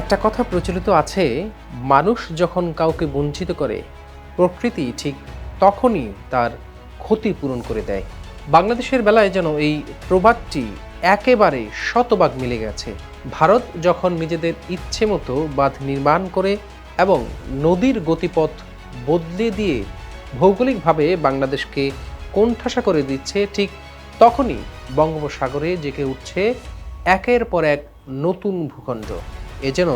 একটা কথা প্রচলিত আছে, মানুষ যখন কাউকে বঞ্চিত করে, প্রকৃতি ঠিক তখনই তার ক্ষতি পূরণ করে দেয়। বাংলাদেশের বেলায় যেন এই প্রবাদটি একেবারে শতভাগ মিলে গেছে। ভারত যখন নিজেদের ইচ্ছে মতো বাঁধ নির্মাণ করে এবং নদীর গতিপথ বদলে দিয়ে ভৌগোলিকভাবে বাংলাদেশকে কোণঠাসা করে দিচ্ছে, ঠিক তখনই বঙ্গোপসাগরে জেগে উঠছে একের পর এক নতুন ভূখণ্ড। এ যেন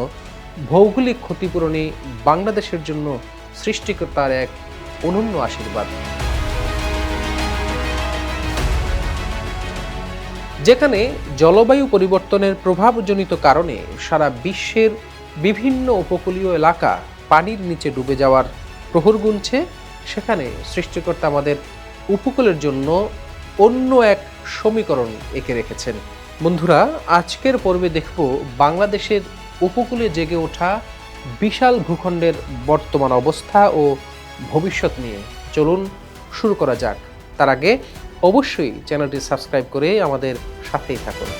ভৌগোলিক ক্ষতিপূরণে বাংলাদেশের জন্য সৃষ্টিকর্তার এক অনন্য আশীর্বাদ। যেখানে জলবায়ু পরিবর্তনের প্রভাবজনিত কারণে সারা বিশ্বের বিভিন্ন উপকূলীয় এলাকা পানির নিচে ডুবে যাওয়ার প্রহর গুনছে, সেখানে সৃষ্টিকর্তা আমাদের উপকূলের জন্য অন্য এক সমীকরণ এঁকে রেখেছেন। বন্ধুরা, আজকের পর্বে দেখব বাংলাদেশের উপকূলে জেগে ওঠা বিশাল ভূখণ্ডের বর্তমান অবস্থা ও ভবিষ্যৎ নিয়ে। চলুন শুরু করা যাক। তার আগে অবশ্যই চ্যানেলটি সাবস্ক্রাইব করে আমাদের সাথেই থাকুন।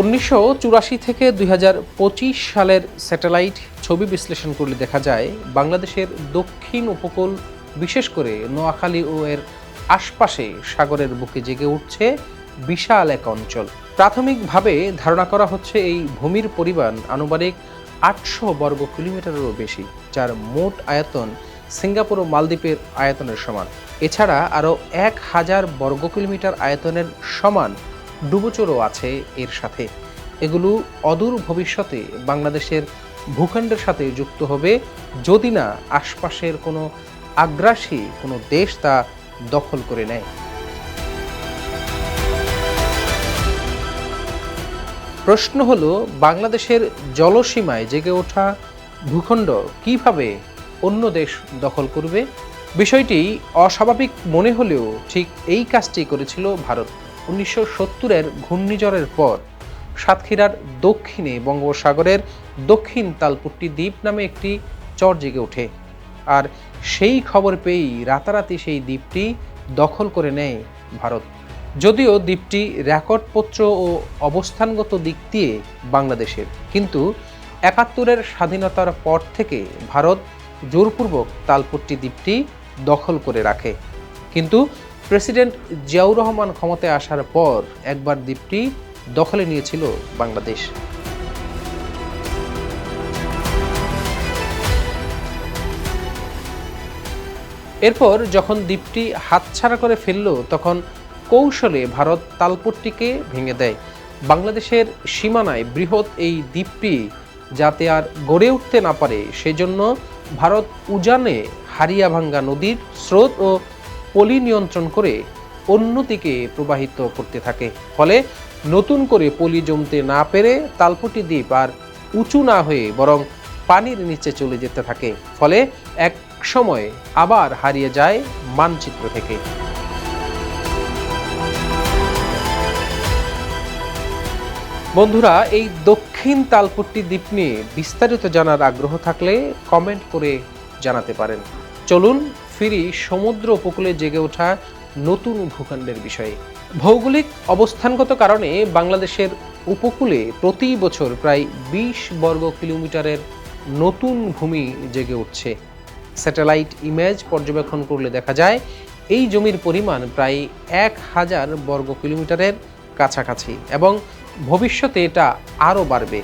উনিশশো চুরাশি থেকে দুই হাজার পঁচিশ সালের স্যাটেলাইট ছবি বিশ্লেষণ করলে দেখা যায়, বাংলাদেশের দক্ষিণ উপকূল, বিশেষ করে নোয়াখালী ও এর আশপাশে সাগরের বুকে জেগে উঠছে বিশাল এক অঞ্চল। প্রাথমিকভাবে ধারণা করা হচ্ছে এই ভূমির পরিমাণ আনুমানিক আটশো বর্গ কিলোমিটারেরও বেশি, যার মোট আয়তন সিঙ্গাপুর ও মালদ্বীপের আয়তনের সমান। এছাড়া আরও এক হাজার বর্গ কিলোমিটার আয়তনের সমান ডুবোচরও আছে এর সাথে। এগুলো অদূর ভবিষ্যতে বাংলাদেশের ভূখণ্ডের সাথে যুক্ত হবে, যদি না আশপাশের কোনো আগ্রাসী কোনো দেশ তা দখল করে নেয়। প্রশ্ন হলো, বাংলাদেশের জলসীমায় জেগে ওঠা ভূখণ্ড কীভাবে অন্য দেশ দখল করবে? বিষয়টি অস্বাভাবিক মনে হলেও ঠিক এই কাজটি করেছিল ভারত। উনিশশো সত্তরের ঘূর্ণিঝড়ের পর সাতক্ষীরার দক্ষিণে বঙ্গোপসাগরের দক্ষিণ তালপুট্টি দ্বীপ নামে একটি চর জেগে ওঠে। আর সেই খবর পেয়েই রাতারাতি সেই দ্বীপটি দখল করে নেয় ভারত। যদিও দ্বীপটি রেকর্ডপত্র ও অবস্থানগত দিক দিয়ে বাংলাদেশের, কিন্তু একাত্তরের স্বাধীনতার পর থেকে ভারত জোরপূর্বক তালপট্টি দ্বীপটি দখল করে রাখে। কিন্তু প্রেসিডেন্ট জিয়াউর রহমান ক্ষমতায় আসার পর একবার দ্বীপটি দখলে নিয়েছিল বাংলাদেশ। এরপর যখন দ্বীপটি হাতছাড়া করে ফেলল, তখন কৌশলে ভারত তালপট্টিকে ভেঙে দেয়। বাংলাদেশের সীমানায় বৃহৎ এই দ্বীপটি যাতে আর গড়ে উঠতে না পারে, সেজন্য ভারত উজানে হারিয়াভাঙ্গা নদীর স্রোত ও পলি নিয়ন্ত্রণ করে অন্যদিকে প্রবাহিত করতে থাকে। ফলে নতুন করে পলি জমতে না পেরে তালপটি দ্বীপ আর উঁচু না হয়ে বরং পানির নিচে চলে যেতে থাকে। ফলে এক সময় আবার হারিয়ে যায় মানচিত্র থেকে। বন্ধুরা, এই দক্ষিণ তালপট্টি দ্বীপ নিয়ে বিস্তারিত জানার আগ্রহ থাকলে কমেন্ট করে জানাতে পারেন। চলুন ফিরি সমুদ্র উপকূলে জেগে ওঠা নতুন ভূখণ্ডের বিষয়ে। ভৌগোলিক অবস্থানগত কারণে বাংলাদেশের উপকূলে প্রতি বছর প্রায় বিশ বর্গ কিলোমিটারের নতুন ভূমি জেগে উঠছে। স্যাটেলাইট ইমেজ পর্যবেক্ষণ করলে দেখা যায়, এই জমির পরিমাণ প্রায় এক হাজার বর্গ কিলোমিটারের কাছাকাছি এবং ভবিষ্যতে এটা আরও বাড়বে।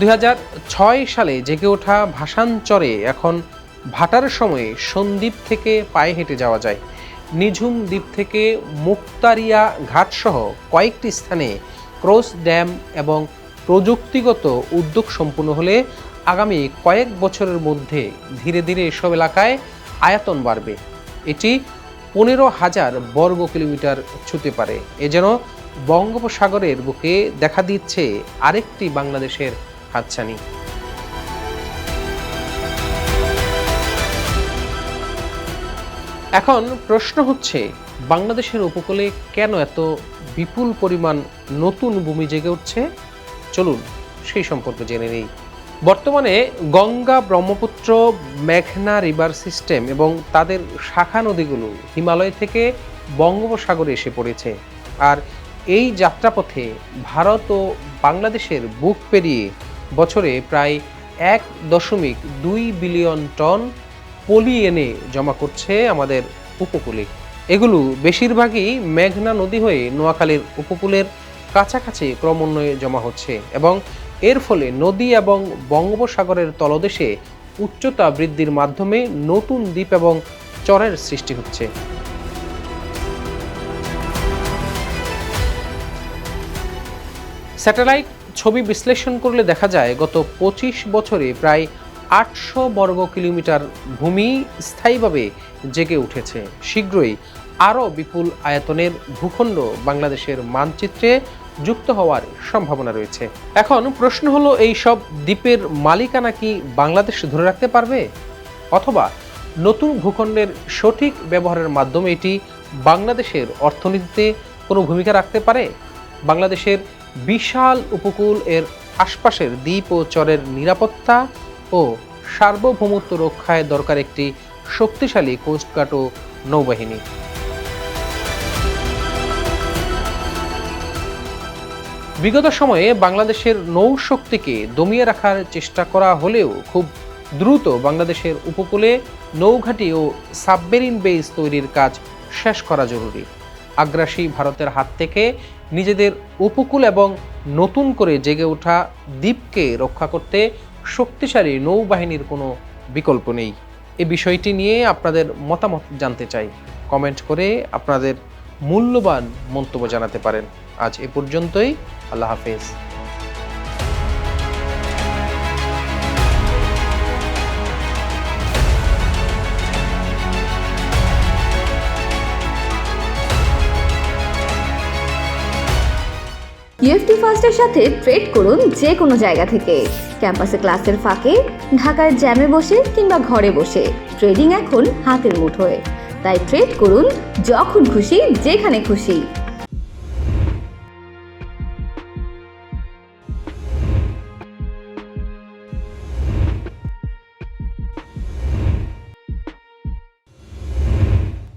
দু হাজার ছয় সালে জেগে ওঠা ভাষাঞ্চরে এখন ভাটার সময়ে সন্দ্বীপ থেকে পায়ে হেঁটে যাওয়া যায়। নিঝুম দ্বীপ থেকে মুক্তারিয়া ঘাটসহ কয়েকটি স্থানে ক্রস ড্যাম এবং প্রযুক্তিগত উদ্যোগ সম্পূর্ণ হলে আগামী কয়েক বছরের মধ্যে ধীরে ধীরে এসব এলাকায় আয়তন বাড়বে। এটি পনেরো হাজার বর্গ কিলোমিটার ছুতে পারে। এ যেন বঙ্গোপসাগরের বুকে দেখা দিচ্ছে আরেকটি বাংলাদেশের হাতছানি। এখন প্রশ্ন হচ্ছে, বাংলাদেশের উপকূলে কেন এত বিপুল পরিমাণ নতুন ভূমি জেগে উঠছে? চলুন সেই সম্পর্কে জেনে নেই। বর্তমানে গঙ্গা ব্রহ্মপুত্র, মেঘনা রিভার সিস্টেম এবং তাদের শাখা নদীগুলো হিমালয় থেকে বঙ্গোপসাগরে এসে পড়েছে। আর এই যাত্রাপথে ভারত ও বাংলাদেশের বুক পেরিয়ে বছরে প্রায় এক দশমিক দুই বিলিয়ন টন পলি এনে জমা করছে আমাদের উপকূলে। এগুলো বেশিরভাগই মেঘনা নদী হয়ে নোয়াখালীর উপকূলের কাছাকাছি ক্রমান্বয়ে জমা হচ্ছে এবং এর ফলে নদী এবং বঙ্গোপসাগরের তলদেশে উচ্চতা বৃদ্ধির মাধ্যমে নতুন দ্বীপ এবং চরের সৃষ্টি হচ্ছে। স্যাটেলাইট ছবি বিশ্লেষণ করলে দেখা যায়, গত পঁচিশ বছরে প্রায় আটশো বর্গ কিলোমিটার ভূমি স্থায়ীভাবে জেগে উঠেছে। শীঘ্রই আরও বিপুল আয়তনের ভূখণ্ড বাংলাদেশের মানচিত্রে যুক্ত হওয়ার সম্ভাবনা রয়েছে। এখন প্রশ্ন হলো, এই সব দ্বীপের মালিকানা কি বাংলাদেশ ধরে রাখতে পারবে? অথবা নতুন ভূখণ্ডের সঠিক ব্যবহারের মাধ্যমে এটি বাংলাদেশের অর্থনীতিতে কোনো ভূমিকা রাখতে পারে? বাংলাদেশের বিশাল উপকূল এর আশপাশের দ্বীপ ও চরের নিরাপত্তা ও সার্বভৌমত্ব রক্ষায় দরকার একটি শক্তিশালী কোস্টগার্ড ও নৌবাহিনী। বিগত সময়ে বাংলাদেশের নৌশক্তিকে দমিয়ে রাখার চেষ্টা করা হলেও খুব দ্রুত বাংলাদেশের উপকূলে নৌঘাঁটি ও সাবমেরিন বেস তৈরির কাজ শেষ করা জরুরি। আগ্রাসী ভারতের হাত থেকে নিজেদের উপকূল এবং নতুন করে জেগে ওঠা দ্বীপকে রক্ষা করতে শক্তিশালী নৌবাহিনীর কোনো বিকল্প নেই। এ বিষয়টি নিয়ে আপনাদের মতামত জানতে চাই। কমেন্ট করে আপনাদের মূল্যবান মন্তব্য জানাতে পারেন। আজ এ পর্যন্তই, আল্লাহ হাফেজ। ইউএফটি ফার্স্টের সাথে ট্রেড করুন যে কোনো জায়গা থেকে। ক্যাম্পাসে ক্লাসের ফাঁকে ঢাকার জ্যামে বসে কিংবা ঘরে বসে ট্রেডিং এখন হাতের মুঠোয়। তাই ট্রেড করুন যখন খুশি, যেখানে খুশি।